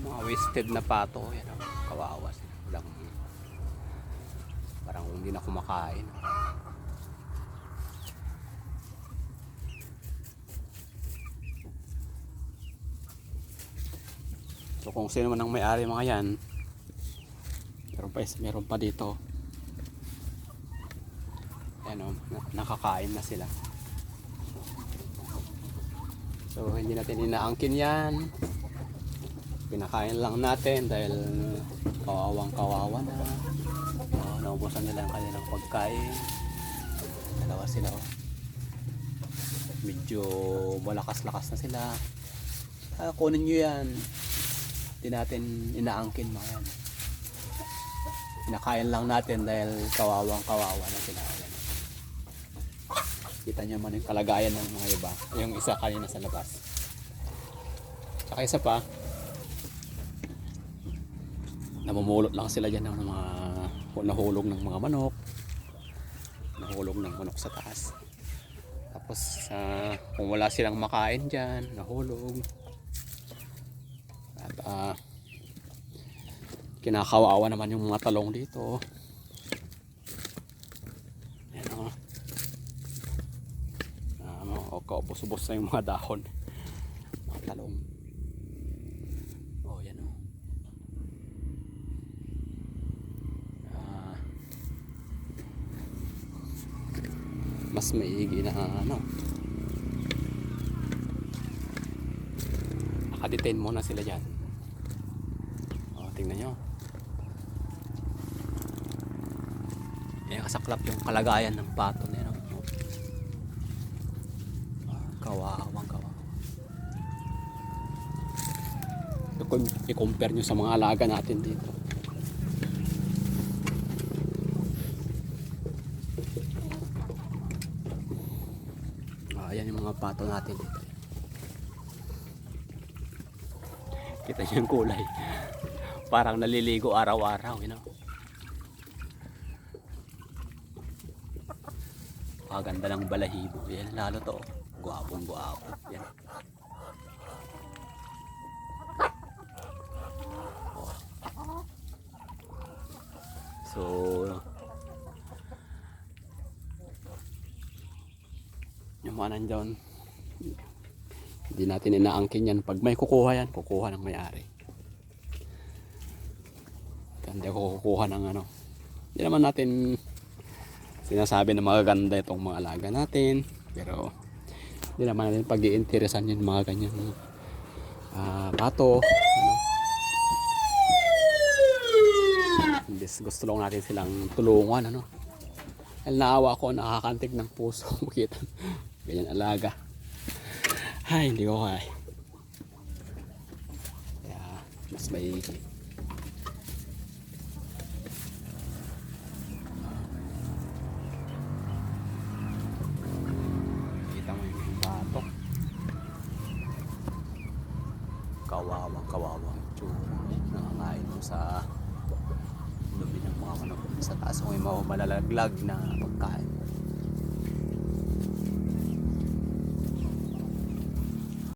Mga wasted na pato, yan o, kawawa sila. Walang, parang hindi na kumakain. So kung sino man ang may-ari mga yan, meron pa, meron pa dito. Ayan o, na- nakakain na sila. So hindi natin inaangkin yan. Pinakain lang natin dahil kawawang kawawa na. Uh, naubusan nila ang kanilang pagkain. Dalawa sila oh. Medyo malakas-lakas na sila. Ah, kunin nyo yan. Hindi natin inaangkin mga yan. Pinakain lang natin dahil kawawang kawawa na sila. Ayan. Kita nyo man yung kalagayan ng mga iba. Yung isa kanina sa labas. Tsaka isa pa, namumulot lang sila dyan ng mga nahulog ng mga manok. Nahulog ng manok sa taas. Tapos, ah, kung wala silang makain dyan, nahulog. At, ah, kinakawawa naman yung mga talong dito. Ayan o. Ano, o kaubos-ubos na yung mga dahon. Mga talong. Oh, yan o. Ah, mas maigi na ano. Nakadetain muna sila dyan. O, tingnan nyo. Yan kasaklap yung kalagayan ng pato na oh. Ah, Kawawang kawawa. I-compare nyo sa mga alaga natin dito. Ah, yan yung mga pato natin dito. Kita niyo yung kulay. Parang naliligo araw-araw, you know. Paganda ng balahibo. Yan, lalo to. Guwapong guwapo. Yan. So, yung mga nandyan, hindi natin inaangkin yan. Pag may kukuha yan, kukuha ng may-ari. Hindi ako kukuha ng ano. Hindi naman natin sinasabi na magaganda itong mga alaga natin. Pero hindi naman natin pag iinteresan yung mga ganyan ah pato. Ano. Imbes gusto lang natin silang tulungan. Ano. Dahil naawa ko, nakakantig ng puso. Makita. Ganyan alaga. Ay, hindi ko kaya. Kaya, mas may Kita mo yung batok. Kawawa, kawawa. Tsura. Nangangain mo sa lumi ng mga manok sa taas. May mga malalaglag na pagkain.